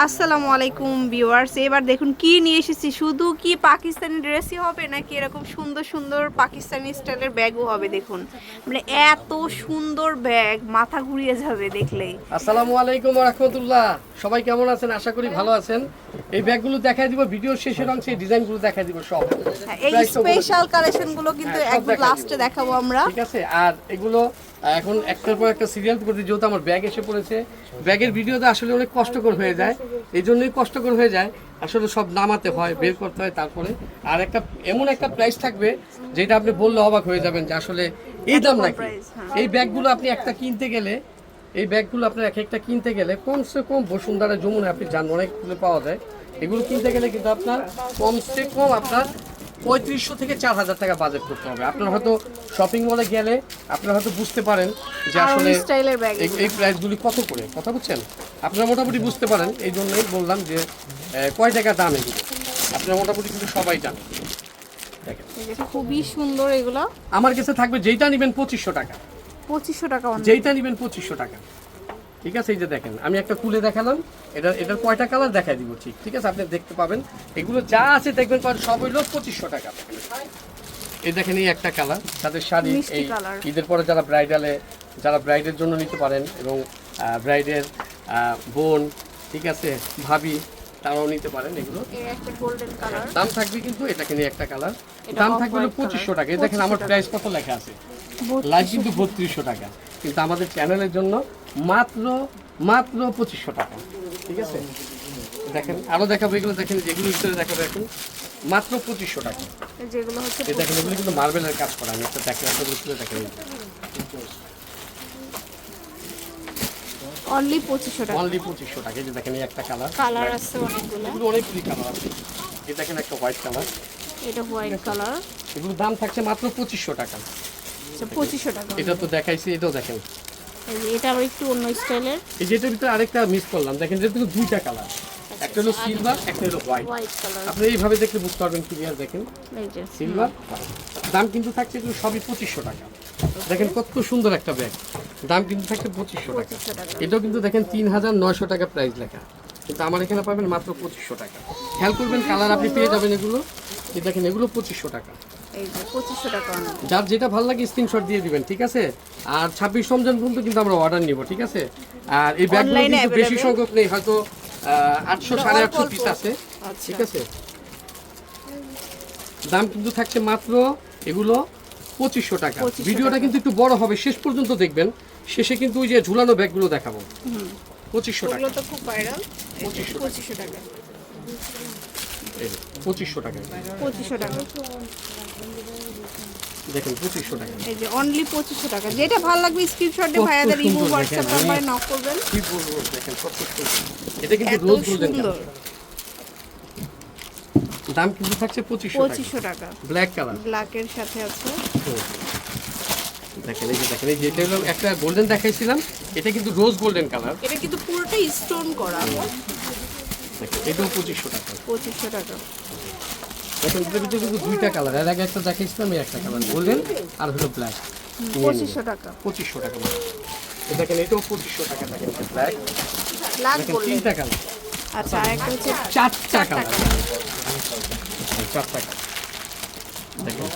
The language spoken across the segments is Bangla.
আসসালামু আলাইকুম ভিউয়ার্স এবার দেখুন কি নিয়ে এসেছি। শুধু কি পাকিস্তানি ড্রেসই হবে নাকি এরকম সুন্দর সুন্দর পাকিস্তানি স্টাইলের ব্যাগও হবে দেখুন। মানে এত সুন্দর ব্যাগ মাথা ঘুরিয়ে যাবে দেখলেই। আসসালামু আলাইকুম রহমতুল্লাহ। সবাই কেমন আছেন? আশা করি ভালো আছেন। এই ব্যাগগুলো দেখাই দিব ভিডিও শেষের অংশে এই ডিজাইনগুলো দেখাই দিব সব। হ্যাঁ, এই স্পেশাল কালেকশনগুলো কিন্তু হ্যাঁ, একদম লাস্টে দেখাবো আমরা। ঠিক আছে? আর এগুলো এখন একটার পর একটা সিরিয়াল করতে যেহেতু আমার ব্যাগ এসে পড়েছে ব্যাগের ভিডিওতে আসলে অনেক কষ্টকর হয়ে যায়। এই জন্যই কষ্টকর হয়ে যায়। আসলে সব নামাতে হয় বের করতে হয় তারপরে। আর একটা এমন একটা প্রাইস থাকবে যেটা আপনি বললে অবাক হয়ে যাবেন যে আসলে এই দাম নাকি? হ্যাঁ। এই ব্যাগগুলো আপনি একটা কিনতে গেলে এই ব্যাগগুলো আপনার এক একটা কিনতে গেলে কমসে কম বসুন্ধরা যমুনা আপনি জান অনেকগুলো পাওয়া যায়। এগুলো কিনতে গেলে কিন্তু আপনার কমসে কম আপনার পঁয়ত্রিশশো থেকে চার হাজার টাকা বাজেট করতে হবে। আপনার হয়তো শপিং মলে গেলে আপনারা হয়তো বুঝতে পারেন যে আসলে স্টাইলের এই- প্রাইসগুলি কত করে কথা বুঝছেন? আপনারা মোটামুটি বুঝতে পারেন এই জন্যই বললাম যে কয় টাকা দাম এগুলো? আপনারা মোটামুটি কিন্তু সবাই জানেন। খুবই সুন্দর এগুলো। আমার কাছে থাকবে যেইটা নেবেন পঁচিশশো টাকা। পঁচিশশো টাকা যেইটা নেবেন পঁচিশশো টাকা। ঠিক আছে এই যে দেখেন আমি একটা খুলে দেখালাম। এটা এটার কয়টা কালার দেখাই দিব ঠিক ঠিক আছে? আপনি দেখতে পাবেন। এগুলো যা আছে দেখবেন সব হইল পঁচিশশো টাকা। এই দেখেন এই একটা কালার তাদের শাড়ি এই ঈদের পরে যারা ব্রাইডালে যারা ব্রাইডের জন্য নিতে পারেন এবং ব্রাইডের বোন ঠিক আছে ভাবি তারাও নিতে পারেন এগুলো। কালার দাম থাকবে কিন্তু এটাকে নিয়ে একটা কালার দাম থাকবে হলো পঁচিশশো টাকা। এই দেখেন আমার প্রাইস কত লেখা আছে? লাইভ কিন্তু বত্রিশশো টাকা। কিন্তু আমাদের চ্যানেলের জন্য মাত্র মাত্র পঁচিশশো টাকা। ঠিক আছে? দেখেন আরও দেখাবো এগুলো দেখেন যেগুলো ভিতরে দেখাবো এখন মাত্র পঁচিশশো টাকা। যেগুলো হচ্ছে দেখেন এগুলো কিন্তু মার্বেলের কাজ করা আমি একটা দেখেন একটা ভিতরে দেখেন। অনলি পঁচিশশো টাকা। অনলি পঁচিশশো টাকা এই যে দেখেন এই একটা কালার কালার আছে অনেকগুলো। এগুলো অনেকগুলি কালার আছে। এই দেখেন একটা হোয়াইট কালার এটা হোয়াইট কালার এগুলো দাম থাকছে মাত্র পঁচিশশো টাকা। আচ্ছা পঁচিশশো টাকা। এটা তো দেখাইছি এটাও দেখেন। এটা আবার একটু অন্য স্টাইলের। এই যেটার ভিতরে আরেকটা মিস করলাম। দেখেন এটা কিন্তু দুইটা কালার একটা হলো সিলভার একটা হলো হোয়াইট হোয়াইট কালার আপনি এইভাবে দেখলে বুঝতে পারবেন ক্লিয়ার দেখেন। এই যে সিলভার দাম কিন্তু থাকছে এগুলো সবই পঁচিশশো টাকা। দেখেন কত সুন্দর একটা ব্যাগ দাম কিন্তু থাকছে পঁচিশশো টাকা। এটাও কিন্তু দেখেন তিন হাজার নয়শো টাকা প্রাইস লেখা। কিন্তু আমার এখানে পাবেন মাত্র পঁচিশশো টাকা। খেয়াল করবেন কালার আপনি পেয়ে যাবেন এগুলো। দেখেন এগুলো পঁচিশশো টাকা। এই যে পঁচিশশো টাকা যার যেটা ভালো লাগে স্ক্রিনশট দিয়ে দিবেন ঠিক আছে? আর ছাব্বিশ রমজান পর্যন্ত কিন্তু আমরা অর্ডার নিব ঠিক আছে? আর এই ব্যাগগুলো কিন্তু বেশি সংখ্যক নেই হয়তো আটশো সাড়ে আটশো পিস আছে আচ্ছা। ঠিক আছে? দাম কিন্তু থাকছে মাত্র এগুলো পঁচিশশো টাকা। ভিডিওটা কিন্তু একটু বড় হবে শেষ পর্যন্ত দেখবেন। শেষে কিন্তু ওই যে ঝুলানো ব্যাগগুলো দেখাবো। পঁচিশশো টাকা। খুব ভাইরাল পঁচিশশো টাকা। পঁচিশশো টাকা। পঁচিশশো টাকা। পঁচিশশো দেখেন পঁচিশশো টাকা। এই যে অনলি পঁচিশশো টাকা। যেটা ভালো লাগবে স্ক্রিনশট দিয়ে ভাইয়াদের ইমো হোয়াটসঅ্যাপ নাম্বারে নক করবেন। কি বলব দেখেন কত সুন্দর। এটা কিন্তু রোজ সুন্দর। দাম কিন্তু থাকছে পঁচিশশো পঁচিশশো টাকা। ব্ল্যাক কালার ব্ল্যাকের সাথে আছে। দেখেন এই যে দেখেন এই যে এটা হলো একটা গোল্ডেন দেখাইছিলাম। এটা কিন্তু রোজ গোল্ডেন কালার এটা কিন্তু পুরোটাই স্টোন করা। এটাও পঁচিশশো টাকা। পঁচিশশো টাকা। এটার ভিতরে কিন্তু দুইটা কালারের আগে একটা দেখাইছিলাম এই একটা কালার গোল্ডেন আর হলো ব্ল্যাক পঁচিশশো টাকা। পঁচিশশো টাকা এই দেখেন এটাও পঁচিশশো টাকা দেখেন ব্ল্যাক ব্ল্যাক দেখেন তিনটা কালার আচ্ছা একটা হচ্ছে চারটা কালার চারটা কালার দেখেন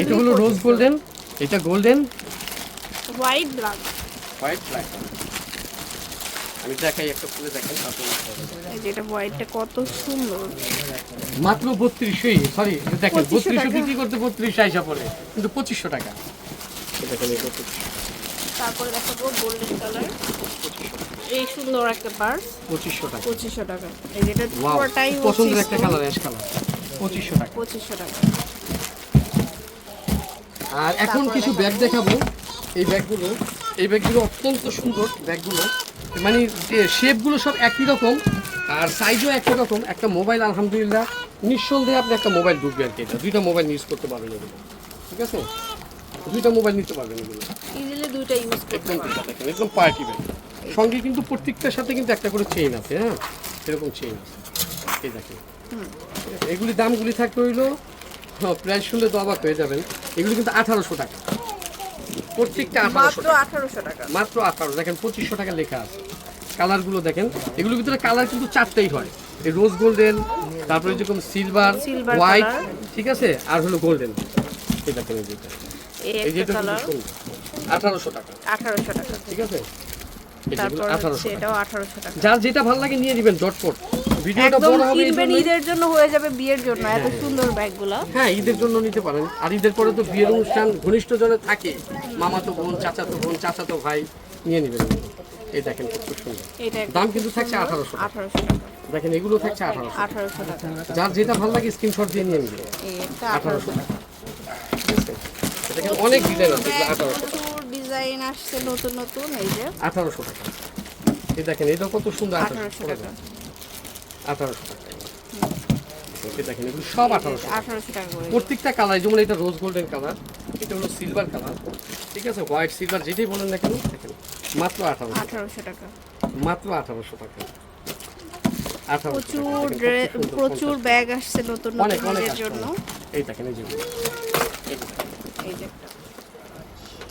এটা হলো রোজ গোল্ডেন এটা golden white black white black আমি দেখাই একটা দেখেন হোয়াইটটা কত সুন্দর। মাত্র বত্রিশশোই সরি দেখেন 2500 বত্রিশশো বিক্রি করতে বত্রিশ আইসা পড়ে কিন্তু পঁচিশশো টাকা। এই দেখেন তারপরে দেখাবো গোল্ডেন কালার এই সুন্দর একটা পার্স পঁচিশশো টাকা। পঁচিশশো টাকা। এই যেটা পুরোটাই পছন্দের একটা কালার অ্যাশ কালার পঁচিশশো টাকা। পঁচিশশো টাকা। আর এখন কিছু ব্যাগ দেখাবো। এই ব্যাগগুলো এই ব্যাগগুলো অত্যন্ত সুন্দর ব্যাগগুলো মানে যে শেপগুলো সব একই রকম আর সাইজও একই রকম একটা মোবাইল আলহামদুলিল্লাহ নিঃসন্দেহে আপনি একটা মোবাইল ঢুকবে আর কি এটা। দুইটা মোবাইল ইউজ করতে পারবেন এগুলো। ঠিক আছে? দুইটা মোবাইল নিতে পারবেন এগুলো। দুইটা ইউজ করতে একদম পারবেন। একদম পার্টি ব্যাগ সঙ্গে কিন্তু প্রত্যেকটার সাথে কিন্তু একটা করে চেইন আছে হ্যাঁ? এরকম চেইন আছে। এই দেখেন। এগুলি দামগুলি থাকতে হইল প্রাইস শুনলে তো অবাক হয়ে যাবেন। এগুলি কিন্তু আঠারোশো টাকা। প্রত্যেকটা আঠারোশো মাত্র আঠারোশো টাকা। মাত্র আঠারো দেখেন পঁচিশশো টাকা লেখা আছে। কালারগুলো দেখেন এগুলোর ভিতরে কালার কিন্তু চারটেই হয়। এই রোজ গোল্ডেন তারপরে যেরকম সিলভার হোয়াইট ঠিক আছে? আর হলো গোল্ডেন এটা এই যেটা এই যেটা কালার আঠারোশো টাকা। আঠারোশো টাকা। ঠিক আছে? যার যেটা ভালো লাগে নিয়ে নেবেন জটপট ভিডিওটা বড় হবে কিনবেন ঈদের জন্য হয়ে যাবে বিয়ের জন্য এত সুন্দর ব্যাগগুলা। হ্যাঁ ঈদের জন্য নিতে পারেন। আর ঈদের পরে তো বিয়ের অনুষ্ঠান ঘনিষ্ঠ জনে থাকে। মামাতো বোন চাচাতো বোন চাচাতো ভাই নিয়ে নেবেন। এই দেখেন খুব সুন্দর এটা দাম কিন্তু থাকছে আঠারোশো আঠারোশো টাকা দেখেন এগুলো থাকছে আঠারোশো আঠারোশো টাকা যার যেটা ভালো লাগে স্ক্রিনশট দিয়ে নিয়ে একটা আঠারোশো টাকা দেখেন অনেক ডিজাইন আছে আঠারোশো ডিজাইন আসছে নতুন নতুন এই যে আঠারোশো টাকা এই দেখেন এটা কত সুন্দর আঠারোশো টাকা আঠারোশো টাকা দেখেন এগুলো সব আঠারোশো আঠারোশো টাকা প্রত্যেকটা কালার যেমন এটা রোজ গোল্ডেন কালার এটা হলো সিলভার কালার ঠিক আছে হোয়াইট সিলভার যেটাই বলেন না কেন দেখেন মাত্র আঠারোশো আঠারোশো টাকা। মাত্র আঠারোশো টাকা। প্রচুর প্রচুর ব্যাগ আসছে নতুন জন্য। এই দেখেন এই যে। এই যে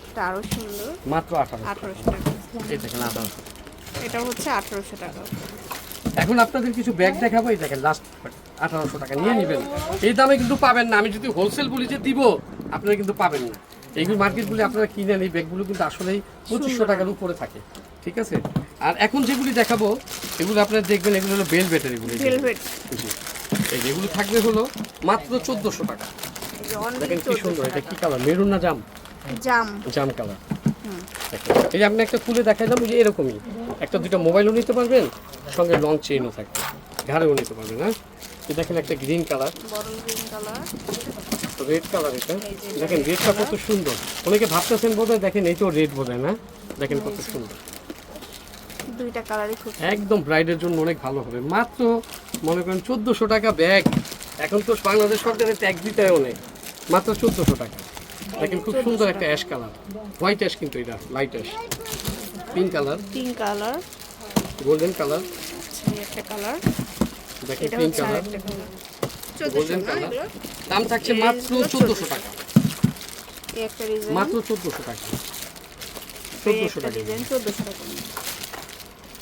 এটা আরও সুন্দর। মাত্র আঠারোশো আঠারোশো টাকা। এই দেখেন আঠারোশো এটা হচ্ছে আঠারোশো টাকা। এখন আপনাদের কিছু ব্যাগ দেখাবো এই দেখেন লাস্ট আঠারোশো টাকা। নিয়ে নেবেন। এই দামে কিন্তু পাবেন না। আমি যদি হোলসেল বলি যে দিব আপনারা কিন্তু পাবেন না। এইগুলো মার্কেটগুলি আপনারা কিনেন এই ব্যাগগুলো কিন্তু আসলেই পঁচিশশো টাকার উপরে থাকে ঠিক আছে? আর এখন যেগুলি দেখাবো এগুলো আপনারা দেখবেন এগুলো হলো বেল ভেলভেট জি। এই যেগুলো থাকবে হলো মাত্র চোদ্দোশো টাকা। দেখেন কি সুন্দর এটা কি কালার মেরুন না জাম? জাম। জাম কালার এই যে আপনি একটা খুলে দেখাইলাম যে এরকমই। একটা দুটো মোবাইলও নিতে পারবেন সঙ্গে লং চেইনও থাকবে। ঘাড়েও নিতে পারবেন হ্যাঁ? দেখেন একটা green colour green colour red colour এটা। দেখেন রেডটা কত সুন্দর। অনেকে ভাবতেছেন বোধহয় দেখেন এই তো রেড বোধহয় না? দেখেন কত সুন্দর। দুইটা কালারই খুব একদম ব্রাইডের জন্য অনেক ভালো হবে। মাত্র মনে করেন চোদ্দোশো টাকা ব্যাগ এখন তো বাংলাদেশ সরকারের ট্যাক্স দিতে হয় অনেক মাত্র চোদ্দোশো টাকা। দেখেন খুব সুন্দর একটা অ্যাশ কালার হোয়াইট অ্যাশ কিন্তু এটা light ash pink colour pink colour golden colour একটা কালার দেখেন পিঙ্ক কালার দাম থাকছে মাত্র চোদ্দোশো টাকা। মাত্র চোদ্দোশো টাকা। চোদ্দোশো টাকা। চোদ্দশো টাকা।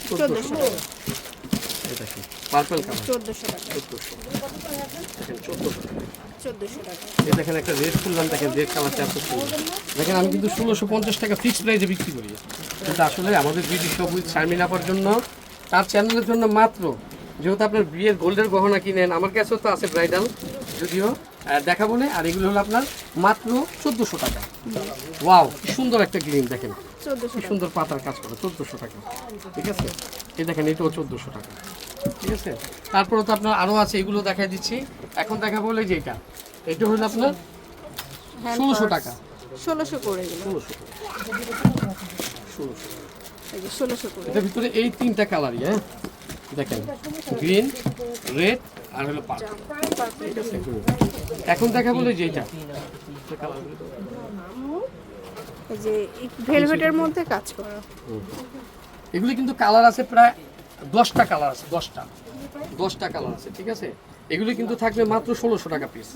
চোদ্দোশো পার্পল কালার। চোদ্দশো টাকা। চোদ্দোশো। দেখেন চোদ্দোশো টাকা। চোদ্দশো টাকা। এই দেখেন একটা রেড ফুললাম দেখেন রেড কালারটা এত সুন্দর। দেখেন আমি কিন্তু ষোলোশো পঞ্চাশ টাকা ফিক্স প্রাইসে বিক্রি করি। কিন্তু আসলে আমাদের বিডি সব উইথ শারমিন আপার জন্য তার চ্যানেলের জন্য মাত্র যেহেতু আপনার বিয়ের গোল্ডের গহনা কিনেন আমার কাছেও তো আছে ব্রাইডাল যদিও দেখা বলে আর এগুলো হলো আপনার মাত্র চোদ্দোশো টাকা। ওয়াও সুন্দর একটা গ্রিন দেখেন। সুন্দর পাতার কাজ করে চোদ্দোশো টাকা। ঠিক আছে? এই দেখেন এটাও চোদ্দোশো টাকা। ঠিক আছে? তারপরে তো আপনার আরও আছে এগুলো দেখাই দিচ্ছি। এখন দেখা বলে যে এটা। এটা হলো আপনার ষোলোশো টাকা। ষোলোশো করে ষোলোশো। ষোলোশো এটার ভিতরে এই তিনটা কালারই হ্যাঁ? দেখেন গ্রিন রেড আর হলো পার্ক ঠিক আছে এখন দেখা বলে যে এটা যে ভেলভেটের মধ্যে কাজ করা। এগুলি কিন্তু কালার আছে প্রায় দশটা কালার আছে দশটা। দশটা কালার আছে ঠিক আছে? এগুলি কিন্তু থাকবে মাত্র ষোলোশো টাকা পিস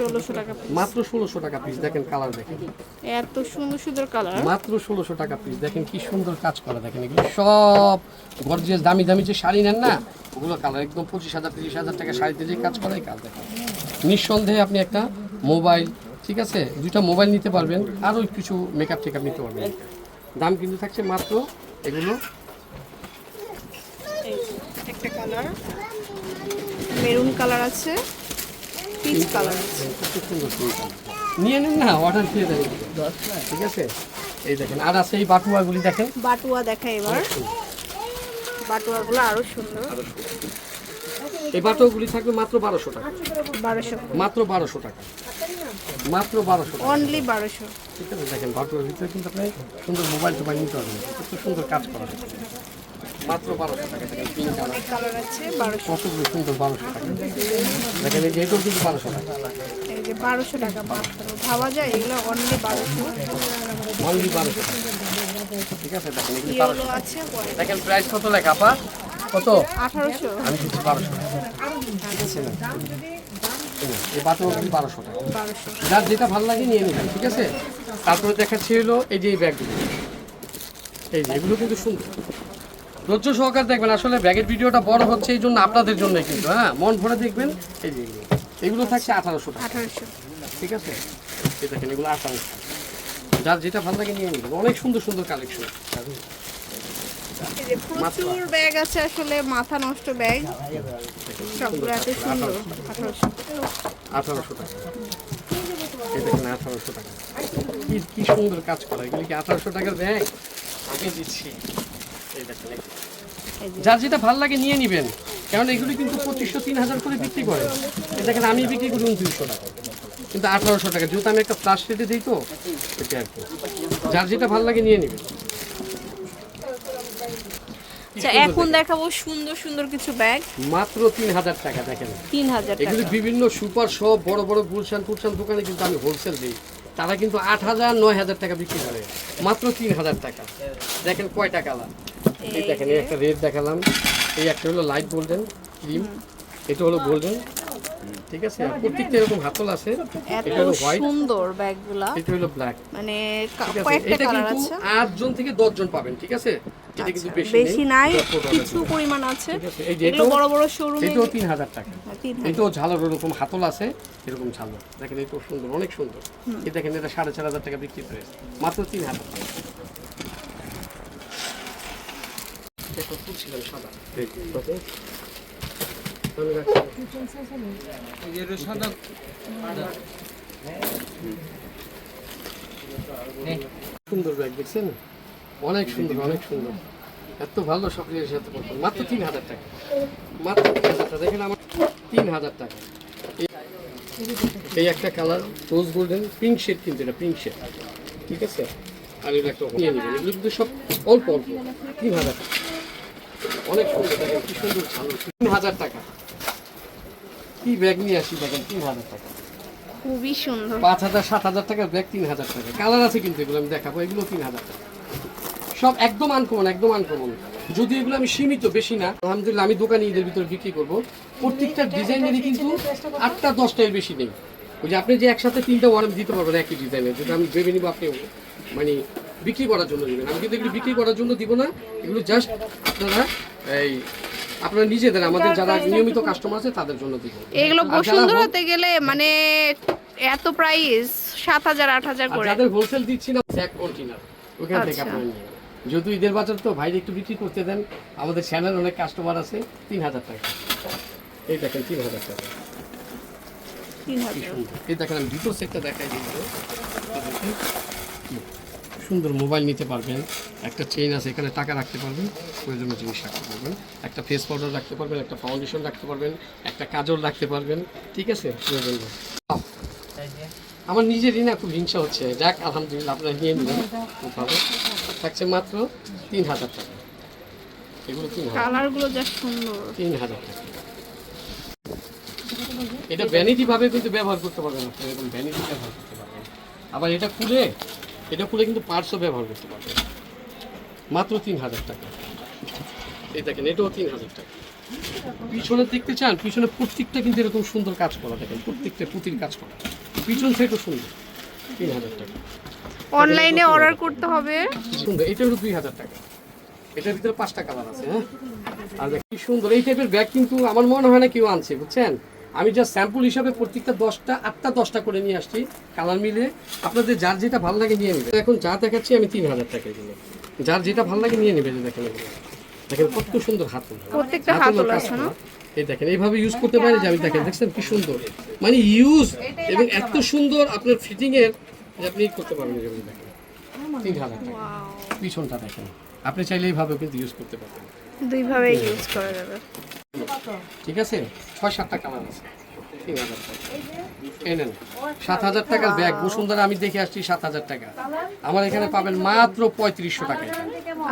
ষোলোশো টাকা মাত্র ষোলোশো টাকা পিস দেখেন কালার দেখেন। এত সুন্দর সুন্দর কালার মাত্র ষোলোশো টাকা পিস দেখেন কি সুন্দর কাজ করা দেখেন এগুলো সব গর্জিয়াস দামি দামি যে শাড়ি নেন না ওগুলো কালার একদম পঁচিশ হাজার তিরিশ হাজার টাকা শাড়িতে যে কাজ করে কাজ দেখেন। নিঃসন্দেহে আপনি একটা মোবাইল ঠিক আছে? দুইটা মোবাইল নিতে পারবেন আরও কিছু মেকআপ টেকআপ নিতে পারবেন। দাম কিন্তু থাকছে মাত্র এগুলো একটা কালার মেরুন কালার আছে পিচ কালার আছে। খুব নিয়ে নিন না অর্ডার দিয়ে দেবেন ঠিক আছে? এই দেখেন আর আছে এই বাটুয়াগুলি দেখেন। বাটুয়া দেখা এবার। বাটুয়াগুলো আরও সুন্দর। এই বাটুয়াগুলি থাকবে মাত্র বারোশো টাকা। বারোশো। মাত্র বারোশো টাকা। মাত্র বারোশো টাকা। অনলি বারোশো। ঠিক আছে দেখেন বাটুয়ার ভিতরে কিন্তু আপনি সুন্দর মোবাইল টোবাইল নিতে পারবেন। কত সুন্দর কাজ করা। মাত্র বারোশো টাকা সুন্দর বারোশো। টাকা। দেখেন এই যে এটাও কিন্তু বারোশো টাকা। এই যে বারোশো টাকা ভাবা যায় এগুলো অনলি বারোশো। অনলি বারোশো ঠিক আছে দেখেন এগুলি ইয়েলো বারোশো দেখেন প্রাইস কত লেখা আপা? কত? আঠারোশো। আমি বারোশো টাকা। এই বাটুয়াগুলি বারোশো টাকা। যার যেটা ভালো লাগে নিয়ে নেবেন ঠিক আছে? তারপরে দেখাচ্ছি হলো এই যে এই ব্যাগগুলো। এই যে এগুলো কিন্তু সুন্দর। ধৈর্য সহকার দেখবেন আসলে ব্যাগের ভিডিওটা বড় হচ্ছে এই জন্য আপনাদের জন্য কিন্তু হ্যাঁ? মন ভরে দেখবেন এই যে এগুলো থাকছে আঠারোশো টাকা। ঠিক আছে? এই দেখেন এগুলো আঠারোশো যার যেটা ভালো লাগে নিয়ে নেবেন। অনেক সুন্দর সুন্দর কালেকশন প্রচুর ব্যাগ আছে আসলে মাথা নষ্ট ব্যাগ। সবগুলো সুন্দর। আঠারোশো। টাকা। এই দেখেন আঠারোশো টাকা। কি কি সুন্দর কাজ করা। এগুলি কি আঠারোশো টাকার ব্যাগ? আমি দিচ্ছি। যার যেটা ভালো লাগে নিয়ে নেবেন। কারণ এগুলি কিন্তু পঁচিশশো তিন হাজার করে বিক্রি করে। দেখেন আমি বিক্রি করি উনত্রিশশো টাকা। কিন্তু আঠারোশো টাকা যেহেতু আমি একটা ফ্লাশ রেটে দিই তো এটা আর কি। যার যেটা ভালো লাগে নিয়ে নেবেন। আচ্ছা এখন দেখাবো সুন্দর সুন্দর কিছু ব্যাগ মাত্র তিন হাজার টাকা দেখেন। তিন হাজার এগুলি বিভিন্ন সুপার সব বড় বড় গুলশান টুলশান দোকানে কিন্তু আমি হোলসেল দিই। তারা কিন্তু আট হাজার নয় হাজার টাকা বিক্রি করে। মাত্র তিন হাজার টাকা। দেখেন কয়টা কালার এই দেখেন এই একটা রেড দেখালাম। এই একটা হলো লাইট গোল্ডেন ক্রিম এটা হলো গোল্ডেন ঠিক আছে? প্রত্যেকটা এরকম হাতল আছে এটা হলো হোয়াইট সুন্দর ব্যাগগুলা। এটা হলো ব্ল্যাক মানে কয়েকটা কালার আছে। জন থেকে দশ জন পাবেন ঠিক আছে? এটা কিন্তু আচ্ছা, বেশি বেশি নাই কিছু পরিমাণ আছে। এই যে বড় বড় শোরুমে এটাও টাকা। এটাও ঝালর এরকম হাতল আছে এরকম ঝালর। দেখেন সুন্দর অনেক সুন্দর। এই দেখেন এটা সাড়ে চার হাজার টাকা বিক্রি করে মাত্র তিন হাজার এটা সাদা। সুন্দর ব্যাগ দেখছেন? অনেক সুন্দর অনেক সুন্দর। এত ভালো সব জিনিস এত পছন্দ। মাত্র তিন হাজার টাকা। মাত্র তিন হাজার টাকা। দেখেন আমার তিন হাজার টাকা। এই- একটা colour rose golden pink shade কিন্তু এটা পিঙ্ক শেড ঠিক আছে? আর এগুলো একটা নিয়ে নেবেন এগুলো কিন্তু সব অল্প অল্প। তিন হাজার টাকা। অনেক সুন্দর দেখেন কি সুন্দর ছাড়ো তিন হাজার টাকা। কি ব্যাগ নিয়ে আসি দেখেন তিন হাজার টাকা। খুবই সুন্দর। পাঁচ হাজার সাত হাজার টাকার ব্যাগ তিন হাজার টাকা। কালার আছে কিন্তু এগুলো আমি দেখাবো এগুলো তিন হাজার টাকা। সব একদম আনকমন একদম আনকমন যদি এগুলো আমি সীমিত বেশি না। আলহামদুলিল্লাহ আমি দোকানে ঈদের ভিতরে বিক্রি করব। প্রত্যেকটা ডিজাইনেরই কিন্তু আটটা দশটা এর বেশি নেই। ওই যে আপনি যে একসাথে তিনটা ওয়ারেন্ট দিতে পারবেন একই ডিজাইনের যদি আমি ভেবে নিব আপনি মানে বিক্রি করার জন্য দিবেন। আমি কিন্তু এগুলো বিক্রি করার জন্য দিব না। এগুলো জাস্ট আপনারা এই আপনারা নিজেদের আমাদের যারা নিয়মিত কাস্টমার আছে তাদের জন্য দিব। এগুলো বসুন্ধরা হতে গেলে মানে এত প্রাইস সাত হাজার আট হাজার করে। যাদের হোলসেল দিচ্ছি না স্যাক কন্টেনার ওখান থেকে আচ্ছা। আপনারা নিয়ে। যেহেতু ঈদের বাজার তো ভাইরে একটু বিক্রি করতে দেন। আমাদের চ্যানেল অনেক কাস্টমার আছে তিন হাজার টাকা। এই দেখেন তিন হাজার টাকা। এই দেখেন আমি দুটো সেটটা দেখাই দিই। সুন্দর মোবাইল নিতে পারবেন একটা চেইন আছে এখানে টাকা রাখতে পারবেন প্রয়োজনীয় জিনিস রাখতে পারবেন একটা ফেস পাউডার রাখতে পারবেন একটা ফাউন্ডেশন রাখতে পারবেন একটা কাজল রাখতে পারবেন ঠিক আছে? প্রয়োজনীয় আমার নিজেরই না খুব হিংসা হচ্ছে। যাক আলহামদুলিল্লাহ আপনারা নিয়ে নিলেন খুব ভালো। থাকছে মাত্র তিন হাজার টাকা। এগুলো তিন হাজার। কালার যা সুন্দর। তিন হাজার টাকা। এটা ভ্যানিটি ভাবে কিন্তু ব্যবহার করতে পারবেন আপনি এরকম ভ্যানিটি ব্যবহার করতে পারবেন। আবার এটা খুলে এটা খুলে কিন্তু পার্টসও ব্যবহার করতে পারবেন মাত্র তিন হাজার টাকা। এই দেখেন এটাও তিন হাজার টাকা। পিছনে দেখতে চান পিছনে প্রত্যেকটা কিন্তু এরকম সুন্দর কাজ করা দেখেন প্রত্যেকটা পুঁতির কাজ করা। পিছন সাইডও সুন্দর তিন হাজার টাকা। অনলাইনে অর্ডার করতে হবে। সুন্দর এটা হলো দুই হাজার টাকা। এটার ভিতরে পাঁচটা কালার আছে হ্যাঁ? আর দেখ কি সুন্দর এই টাইপের ব্যাগ কিন্তু আমার মনে হয় না কেউ আনছে বুঝছেন? আমি যা স্যাম্পল হিসাবে প্রত্যেকটা দশটা আটটা দশটা করে নিয়ে আসছি কালার মিলে আপনাদের যার যেটা ভালো লাগে নিয়ে নেবে। এখন যা দেখাচ্ছি আমি তিন হাজার টাকা এগুলো যার যেটা ভালো লাগে নিয়ে নেবে যে দেখেন দেখেন কত সুন্দর হাত প্রত্যেকটা হাতল আছে না? এই দেখেন এইভাবে ইউজ করতে পারে যে আমি দেখেন দেখছেন কি সুন্দর? মানে ইউজ এবং এত সুন্দর আপনার ফিটিং এর যে আপনি করতে পারবেন দেখেন। তিন হাজার টাকা। পিছনটা দেখেন। আপনি চাইলে এইভাবে কিন্তু ইউজ করতে পারবেন। দুই ভাবে ইউজ করা যাবে। ঠিক আছে? ছয় আছে তিন হাজার টাকা এই নেন। সাত হাজার টাকার ব্যাগ। বসুন্ধরা আমি দেখে আসছি সাত হাজার টাকা। আমার এখানে পাবেন মাত্র পঁয়ত্রিশশো টাকা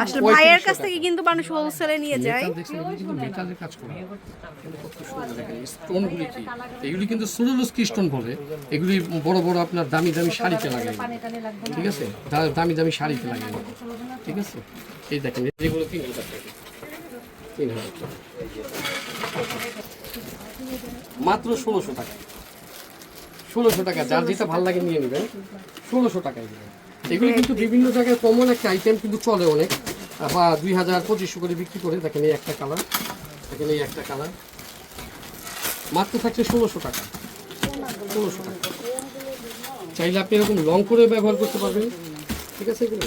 আসলে ভাইয়ের কাছ থেকে কিন্তু মানুষ হোলসেলে নিয়ে যায়। মেটালের কাজ করা। স্টোনগুলি কি? এগুলি কিন্তু সুরুলুস্কি স্টোন বলে। এগুলি বড় বড় আপনার দামি দামি শাড়িতে লাগাই। ঠিক আছে? দামি দামি শাড়িতে লাগাই। ঠিক আছে? এই দেখেন এগুলো তিন হাজার টাকা। তিন হাজার টাকা। মাত্র ষোলোশো টাকা। ষোলোশো টাকা যার যেটা ভালো লাগে নিয়ে নেবেন ষোলোশো টাকায় দেবেন এগুলো কিন্তু বিভিন্ন জায়গায় কমন একটা আইটেম কিন্তু চলে অনেক। বা দুই হাজার পঁচিশশো করে বিক্রি করে দেখেন এই একটা কালার দেখেন এই একটা কালার মাত্র থাকছে ষোলোশো টাকা। ষোলোশো টাকা। চাইলে আপনি এরকম লং করে ব্যবহার করতে পারবেন। ঠিক আছে এগুলো?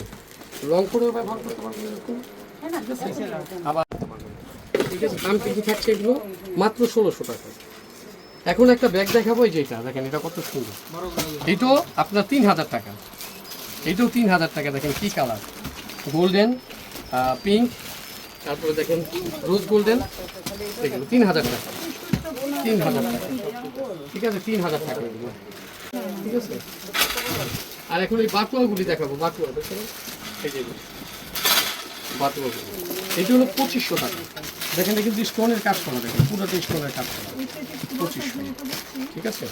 লং করেও ব্যবহার করতে পারবেন এরকম? ঠিক আছে? আবার করতে পারবেন। ঠিক আছে, দাম কিন্তু থাকছে এগুলো মাত্র ষোলোশো টাকা। এখন একটা ব্যাগ দেখাবো, এই যে এটা, দেখেন এটা কত সুন্দর। এটাও আপনার তিন হাজার টাকা। এটাও তিন হাজার টাকা, দেখেন কি কালার গোল্ডেন পিঙ্ক তারপরে দেখেন রোজ গোল্ডেন এগুলো তিন হাজার টাকা। তিন হাজার টাকা। ঠিক আছে, তিন হাজার টাকা এগুলো। ঠিক আছে? আর এখন এই বাটুয়াগুলি দেখাবো, বাটুয়া, দেখেন। এই যে। বাটুয়াগুলি। এটি হলো পঁচিশশো টাকা। দেখেন কিন্তু স্টোনের কাজ করা দেখেন পুরোটা স্টোনের কাজ করা। পঁচিশশো ঠিক আছে?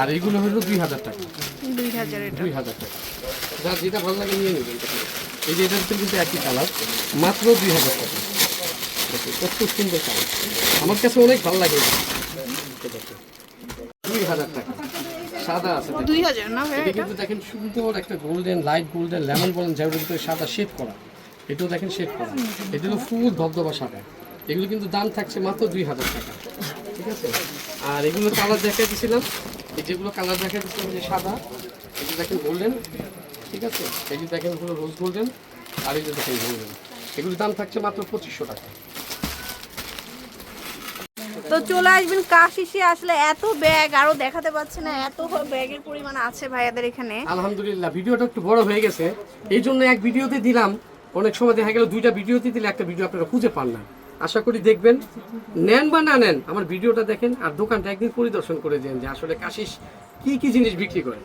আর এইগুলো হলো দুই হাজার টাকা। দুই হাজার টাকা। যার যেটা ভালো লাগে নিয়ে নেবেন। এই যে এটার কিন্তু একই কালার মাত্র দুই হাজার টাকা। কত সুন্দর কালার আমার কাছে অনেক ভালো লাগে। দুই হাজার টাকা। সাদা আছে দেখুন। দুই হাজার না এটা এটা? কিন্তু দেখেন সুন্দর একটা গোল্ডেন লাইট গোল্ডেন লেমন বলেন যেগুলো সাদা শেড করা। এটাও দেখেন শেড করা। এটা হলো ফুল ধবধবা সাদা। এগুলো কিন্তু দাম থাকছে মাত্র দুই হাজার টাকা ঠিক আছে? আর এগুলো কালার দেখাই দিয়েছিলাম এই যেগুলো কালার দেখাই দিয়েছিলাম যে সাদা এগুলো দেখেন গোল্ডেন ঠিক আছে? এই যে দেখেন হলো রোজ গোল্ডেন আর এই যে দেখেন গোল্ডেন এগুলোর দাম থাকছে মাত্র পঁচিশশো টাকা। তো চলে আসবেন কাশিসে আসলে এত ব্যাগ আরও দেখাতে পাচ্ছি না এত ব্যাগের পরিমাণ আছে ভাইয়াদের এখানে। আলহামদুলিল্লাহ ভিডিওটা একটু বড় হয়ে গেছে। এই জন্য এক ভিডিওতে দিলাম অনেক সময় দেখা গেল দুইটা ভিডিওতে দিলে একটা ভিডিও আপনারা খুঁজে পান না। আশা করি দেখবেন। নেন বা না নেন আমার ভিডিওটা দেখেন আর দোকানটা একদিন পরিদর্শন করে দেন যে আসলে কাশিস কি কি জিনিস বিক্রি করে।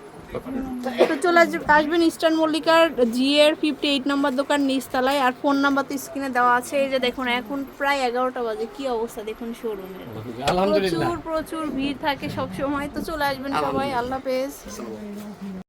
তো চলে আস- আসবেন ইস্টার্ন মল্লিকার জি এর ফিফটি এইট নাম্বার দোকান নিচতলায় আর ফোন নাম্বার তো স্ক্রিনে দেওয়া আছে। এই যে দেখুন এখন প্রায় এগারোটা বাজে। কি অবস্থা দেখুন শোরুমের প্রচুর প্রচুর ভিড় থাকে সব সময় তো চলে আসবেন সবাই। আল্লাহ হাফেজ।